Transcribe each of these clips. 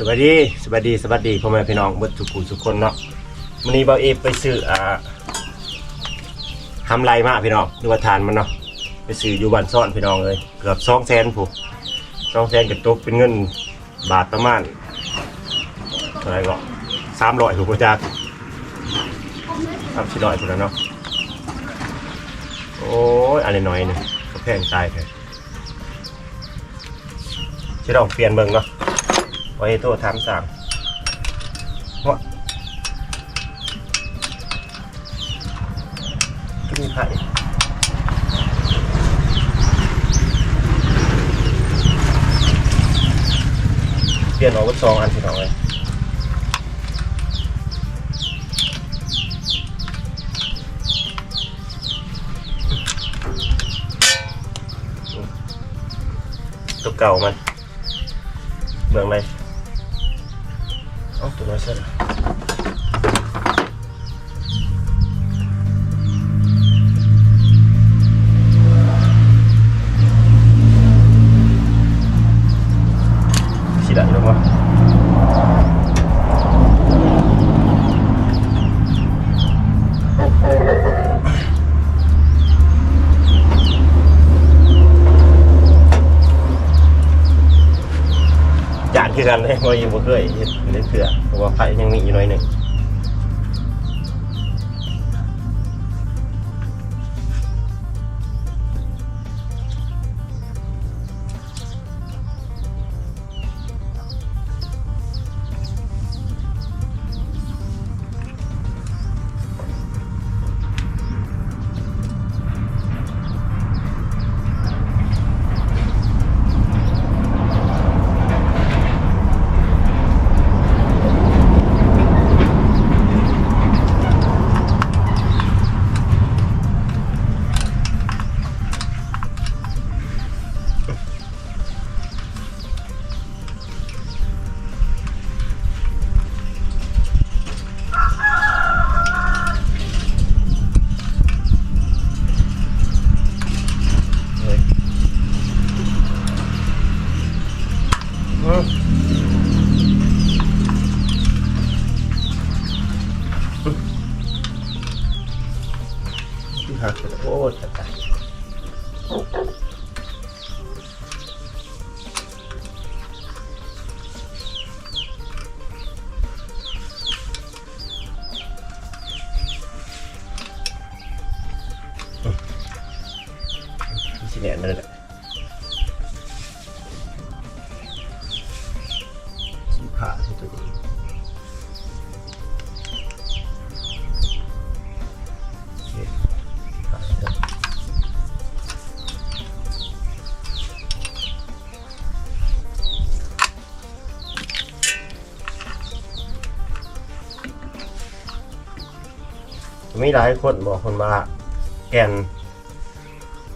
สวัสดีสวัสดีสวัสดีพ่อแม่พี่น้องเบิดทุกผู้ทุกคนเนาะวันนี้เบาเอฟไปซื้ออ่าทำไรมาพี่น้องหรือว่าทานมันเนาะไปซื้ออยู่บ้านซ่อนพี่น้องเลยเกือบสองแสนผู้สองแสนกับตกเป็นเงินบาทประมาณเท่าไหรก็สามร้อยถูกประจักสามสี่ร้อยคนแล้วเนาะโอ้ยอะไรน้อยหนึงก็แพงตายแท้จะลอเปลี่ยนเบิ่งเนาะ ไว้โทษถามสั่งว่ามีไข่เปลี่ยนออกวัดซองอันที่น้อยตัวเก่ามันเบื้องในเอ้า กันเลยเพราะยังบ่เคยเห็ดเลือเถื่อเพราะว่าไฟยังมีอยู่หน่อยหนึ่ง มีหลายคนบอกคนว่าแกน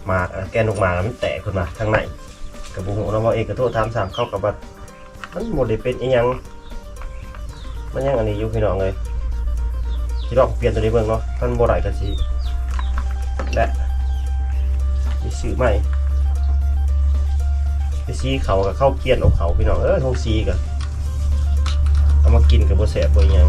หมากอะแกนออกมาแล้วมันแตกขึ้นมาทางในกระบุงเราบอกเอกกระโทษทำสามเข้ากับว่ามันหมดเลยเป็นอีหยังมันยังอันนี้อยู่พี่น้องเลยที่ลองเปลี่ยนตัวนี้เบิ่งเนาะท่านโบราณกันสิและมีสื่อใหม่ไปซีเขากับเข้าเกียนเอาเขาพี่น้องเออทงซีกันเอามากินกับโบแสบโบหยัง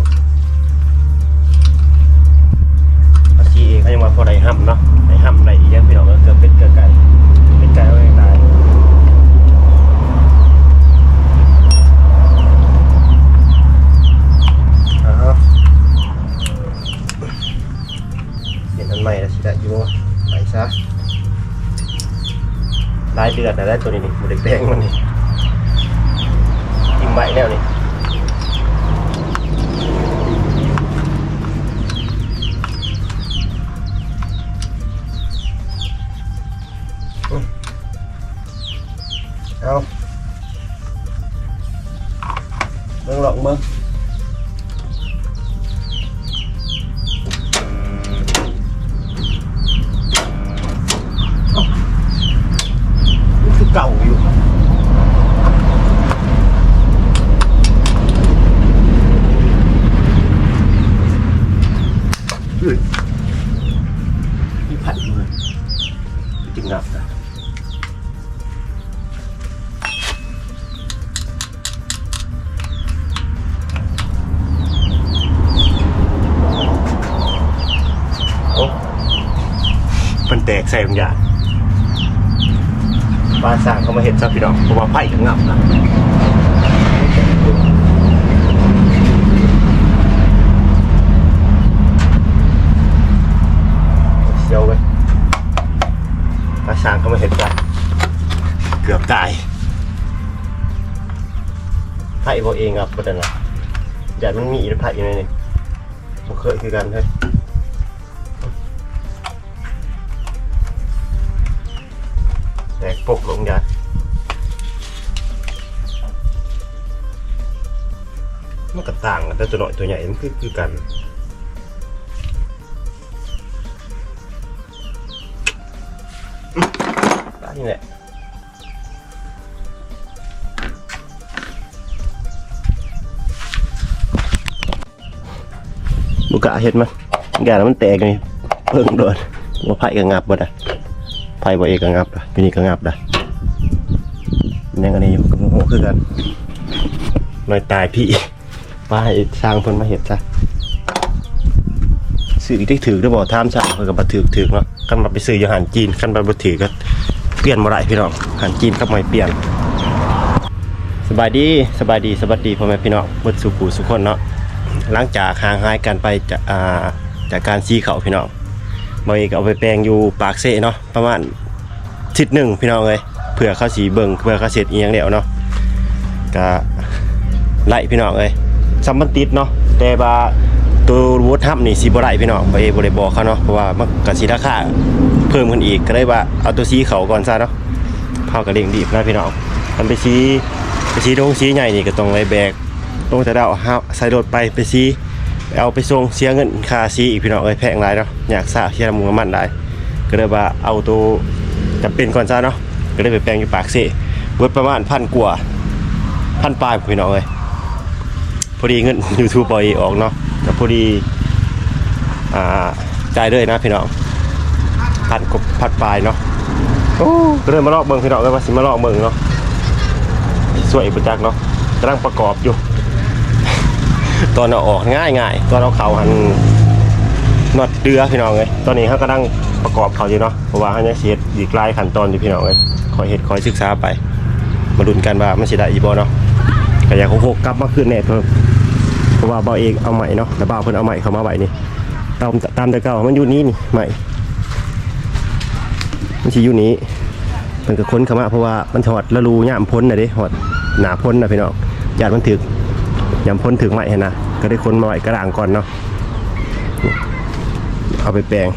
เดือดแต่ได้ตัวนี้นี่บุเด็กแดงมันนี่กินใบแล้วนี่เอา แตกใส่บางอย่างปลาสร้างเขามาเห็นซะพี่น้องเพราะว่าไผ่ก็งับนะเชียวเว้ยปลาสร้างเขามาเห็นซะเกือบตายไผ่พอเองครับประเด็นนะอย่ามันมีอีกไผ่อยู่ในนี้ผมเคยคือกันเฮ้ย แตกปกลงยามันก็ต่างกันแต่ตัวน้อยตัวใหญ่มันคือคือกันนี่แหละบุกะเห็ดมันแกแล้วมันแตกนี่เพิ่งโดนว่าไผ่ก็งับบ่ได้ ไพ่บ่เอกก็งับนะอยู่นี่ก็งับนะยังอันนี้อยู่กับโง่คือกันลอยตายพี่ป้าให้สร้างเพิ่นมาเห็ดจ้ะซื้ออีกที่ถือได้บ่ทามสั่งเพิ่นก็บ่ถือถือเนาะกันมาไปซื้ออยู่อาหารจีนกันมาบ่ถือก็เปลี่ยนบ่ได้พี่น้องอาหารจีนก็ไม่เปลี่ยนสบายดีสบายดีสวัสดีพ่อแม่พี่น้องเบิดสุขุสุขคนเนาะหลังจากห่างหายกันไปจากอ่าจากการซีเขาพี่น้อง บอยก็เอาไปแปลงอยู่ปากเสเนาะประมาณทิศหนึ่งพี่น้องเลยเผื่อเขาสีเบิงเผื่อเขาเสร็จอียงเดียวเนาะก็ไล่พี่น้องเลยซัมมันติดเนาะแต่ว่าตัววูดทับนี่สีบ่ได้พี่น้องไปบ่ได้บอกเขาเนาะเพราะว่ามันก็สีราคาเพิ่มขึ้นอีกก็เลยว่าเอาตัวสีเขาก่อนซะเนาะเฮาก็เร่งดีนะพี่น้องมันไปสีไปสีลงสีใหญ่นี่ก็ต้องไว้แบกลงแต่ดาวเฮาใส่รถไปไปสี เอาไปส่งเสียเงินค่าซีอีกพี่น้องเอ้ยแพงหลายเนาะอยากทราเชียร์มุงน้ำมันได้ก็เลยว่าเอาตัวจำเป็นก่อนซะเนาะก็เลยไปแปลงอยู่ปากเสเวิร์ดประมาณพันกว่าพันปลายพี่น้องเอ้ยพอดีเงิน YouTube ปล่อยออกเนาะก็พอดีอ่าจ่ายเลยนะพี่น้องพันกว่าพันปลายเนาะโอ้ก็เลยมาลอกเบิ่งพี่น้องเลยว่าสิมาลอกเบิ่งเนาะสวยประจักษ์เนาะกำลังประกอบอยู่ ตอนเอาออกง่ายง่ายตอนเอาเขาหันนอดเดือพี่น้องเลยตอนนี้เขากำลังประกอบเขาอยู่เนาะเพราะว่าเขาจะเสียอีกลายขั้นตอนอยู่พี่น้องเลยคอยเห็ดคอยศึกษาไป มาดุนกันว่ามันสิได้อีบอเนาะก็อยากโคกกลับมาขึ้นแน่เพิ่มเพราะว่าเบาเองเอาใหม่เนาะแล้วเบาเพิ่นเอาใหม่เข้ามาไว้นี่ตามตามแต่เก่ามันอยู่นี้นี่ใหม่มันสิอยู่นี้มันก็ค้นเข้ามาเพราะว่ามันถอดละรูย่ามพ้นน่ะดิถอดหนาพ้นน่ะพี่น้องญาติมันถึก ยำพ้นถึงใหม่เห็นนะก็ได้ค้นมาไว้กระด่างก่อนเนาะเอาไปแปลง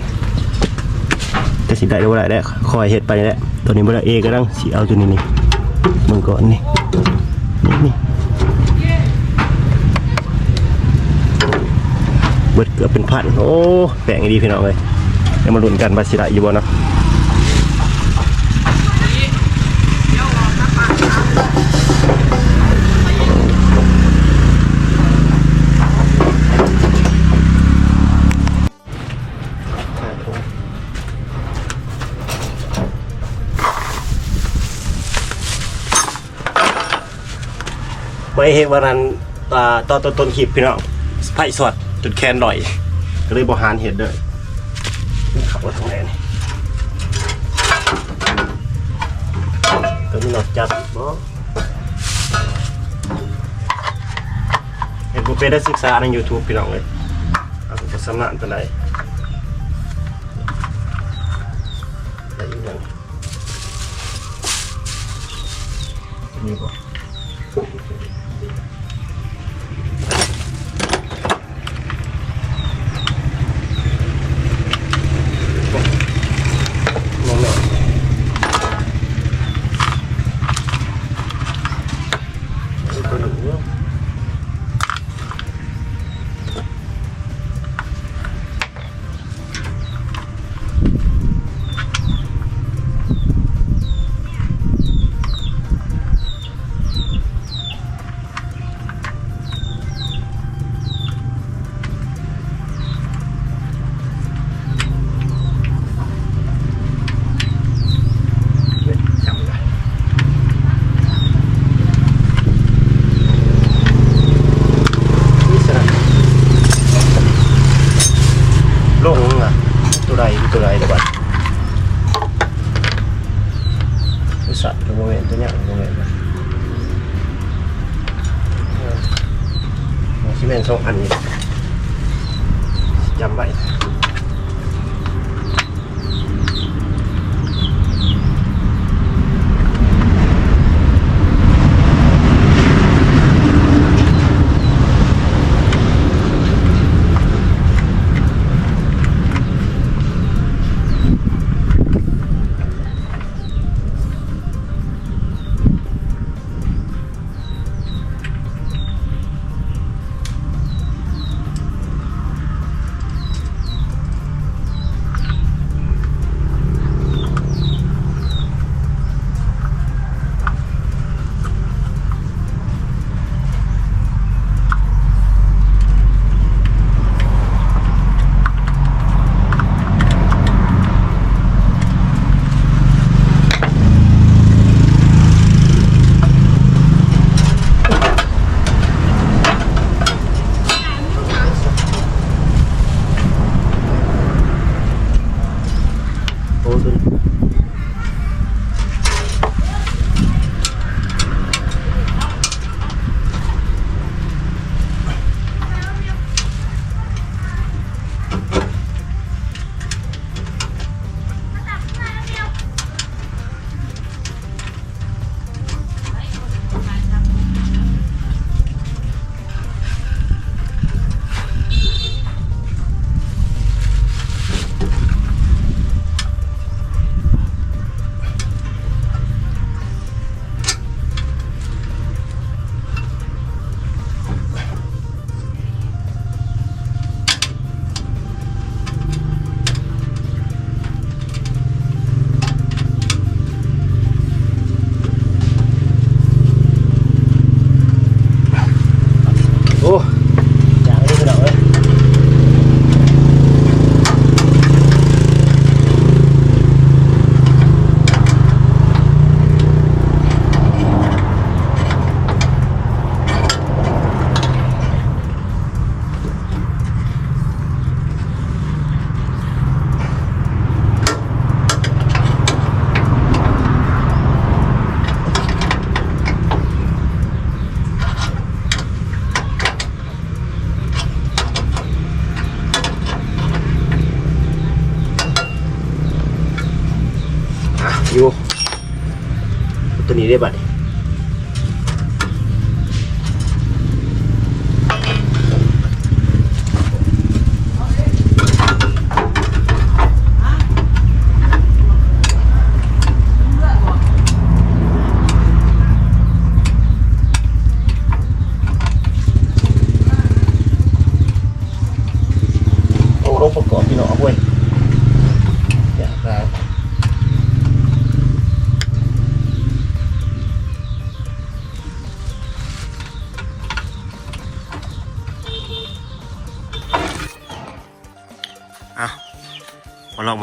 จะสิได้หรือว่าได้แล้วคอยเห็ดไปแหละตัวนี้บ่ได้เอก็ต้องสีเอาตัวนี้นี่มึงก่อนนี่นี่นี่เบิดเกือบเป็นพันโอ้แปลงดีพี่น้องเลยเดี๋ยวมาลุ้นกันว่าสิได้อยู่บ่เนาะ ไว้เฮ็ดวันนั้นอ่าตอนต้นต้นคลิปพี่น้องไผ่สดจนแคนดอย ก็เลยบหารเห็ดเลยขับรถทางไหนนี่ตัวนี้หนอดจัดบ่เห็ดบุเป็นได้ศึกษาใน YouTube พี่น้องเลยเอาไปสำนักตัวไหนได้อีกอย่างนี่บ่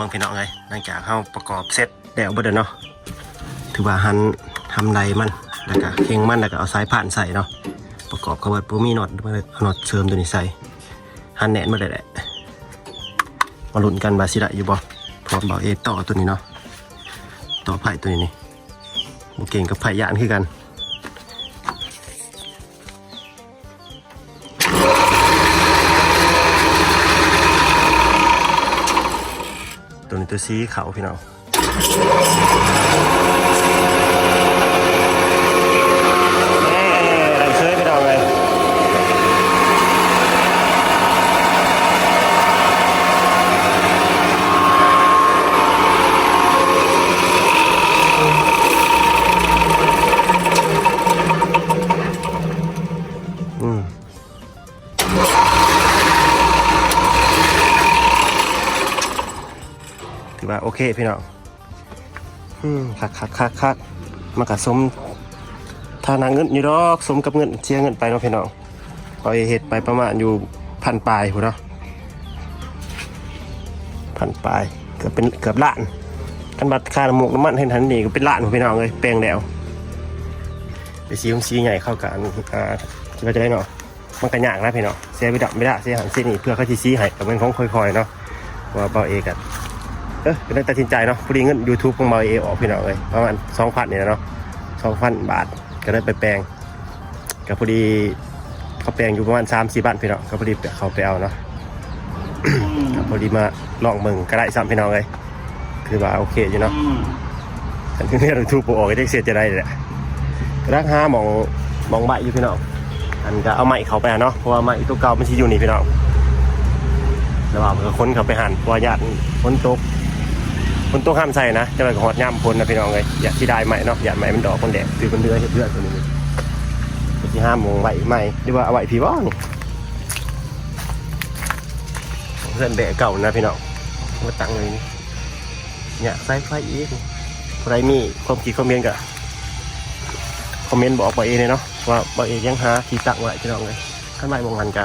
มาลองเมืองพี่น้องเลยหลังจากเข้าประกอบเสร็จแล้วบ่เด้อเนาะถือว่าหันทำไรมันแล้วก็เข่งมันแล้วก็เอาสายผ่านใส่เนาะประกอบกระเบิดปูมีน็อตมาเลยน็อตเสริมตัวนี้ใส่หันแหนนมาเลยแหละมาลุ้นกันบาสิได้อยู่บ่พร้อมเบาเอต่อตัวนี้เนาะต่อไผ่ตัวนี้นี่บ่เก่งกับไผ่ยานคือกัน นี้ตัวสีขาวพี่น้อง เคพี่น้องอืมคักคักคักคักมันก็สมทานาเงินอยู่ดอกสมกับเงินเสียเงินไปเนาะพี่น้องพอเฮ็ดไปประมาณอยู่พันปลายพุ่เนาะพันปลายเกือบเป็นเกือบล้านกันบัตรค่าน้ำมูกน้ำมันเห็นทันนี่ก็เป็นล้านพุ่นพี่น้องเลยแปลงแล้วไปซีของซีใหญ่เข้ากันอ่าคิดว่าจะได้เนาะมันก็ยากนะพี่น้องเสียไปดับไม่ได้เสียหันเส้นนี่เพื่อเขาที่ซีให้แต่เป็นของค่อยๆเนาะว่าเบาเอกัน เออเป็ได้ตัดสินใจเนาะพอดีเงิน YouTube ของเมาเอออกพี่น้องเลยประมาณสองพันเนี่ยเนาะสองพันบาทก็ได้ไปแปลงกับพอดีเขาแปลงอยู่ประมาณ3 4บ้านพี่น้องก็พอดีเขาไปเอาเนาะก็พอดีมาลองเบิ่งก็ได้ซ้ำพี่น้องเลยคือว่าโอเคอยู่เนาะอันนี้เราทูบออกได้เสียจะได้เลยแหละรักหามองมองใบอยู่พี่น้องอันก็เอาไม้เขาไปอะเนาะเพราะว่าไม้ตัวเก่ามันชิอยู่นี่พี่น้องแล้วว่ามันก็ค้นเขาไปหันเพราะว่าญาติฝนตก ฝนตกห้ามใส่นะจะไปหอดย่ำพนนะพี่น้องเลยอย่าที่ได้ไม้เนาะอย่าไม้มันดอกคนแดดคือมันเดือดเห็ดเลือดตัวนี้ที่ห้ามมองใบไม้หรือว่าเอาไว้พี่บ้องเพื่อนแบะเก่านะพี่น้องมาตั้งเลยนี่เนี่ยใส่ไฟอีกใครมีความคิดความเห็นก็คอมเมนต์บอกบอเองเลยเนาะว่าบอเองยังหาที่ตั้งไว้พี่น้องเลยข้างในวงหันกะ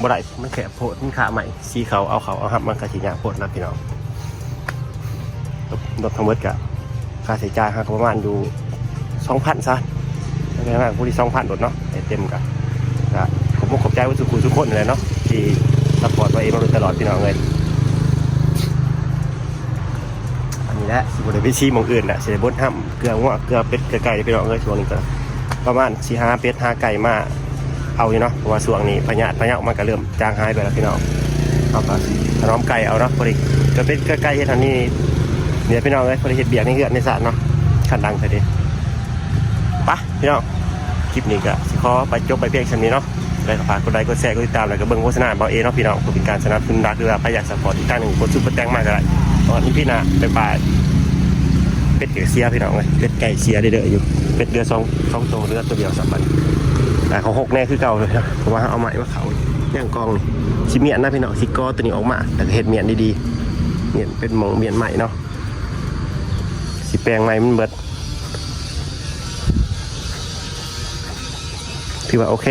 บ่ได้มันแค่โพดมันขาใหม่สีเขาเอาเขาเอาหับมันกะสิยาโพดนะพี่น้อง รถทั้งหมดกะค่าใช้จ่ายฮะประมาณอยู่สองพันซะไม่ได้มากผู้ที่สองพันรถเนาะเต็มกะก็ผมก็ขอบใจว่าสุขุมทุกคนเลยเนาะที่ซัพพอร์ตบอเองมาโดยตลอดพี่น้องเลยอันนี้แหละสิบได้ไปชี้มองอื่นแหละสิได้บดห้ำเกลืองัวเกลือเป็ดเกลือไก่ไปลองเลยช่วงนี้ก็ประมาณสี่ห้าเป็ดห้าไก่มาเอาอยู่เนาะเพราะว่าช่วงนี้พญาพญามันก็เริ่มจางหายไปแล้วพี่น้องเอาก็ถนอมไก่เอาเนาะพอดีกลือเป็ดเกลือไก่เฮ็ดทันนี้ เนี่ยพี่น้องเลยพอดีเฮ็ดเบียกในเหือนในสระเนาะขันดังไปดิปะพี่น้องคลิปนี้ก็สิขอไปจบไปเพียงเท่านี้เนาะแล้วก็ฝากกดไลค์กดแชร์กดติดตามแล้วก็เบิ่งโฆษณาเบาเอเนาะพี่น้องเพื่อเป็นการสนับสนุนรักหรือว่าประหยัดสปอร์ตอีกทางหนึ่งกดซุปเปอร์แตงมากก็ได้ตอนนี้พี่นาไปบ่ายเป็ดเกลือเสียพี่น้องเลยเป็ดไก่เสียเด้ออยู่เป็ดเดือสองสองตัวเดือตัวเดียวสับมันแต่เขาหกแน่คือเก่าเลยนะเพราะว่าเอาไม้ว่าเขาย่างกองนี่ชิเมียนนะพี่น้องซิกอตัวนี้ออกมาแต่เห็ดเมียนดีๆเมียนเป็นหมองเมียนใหม่เนาะ สิแปลงใหม่มันเบิดถือว่าโอเค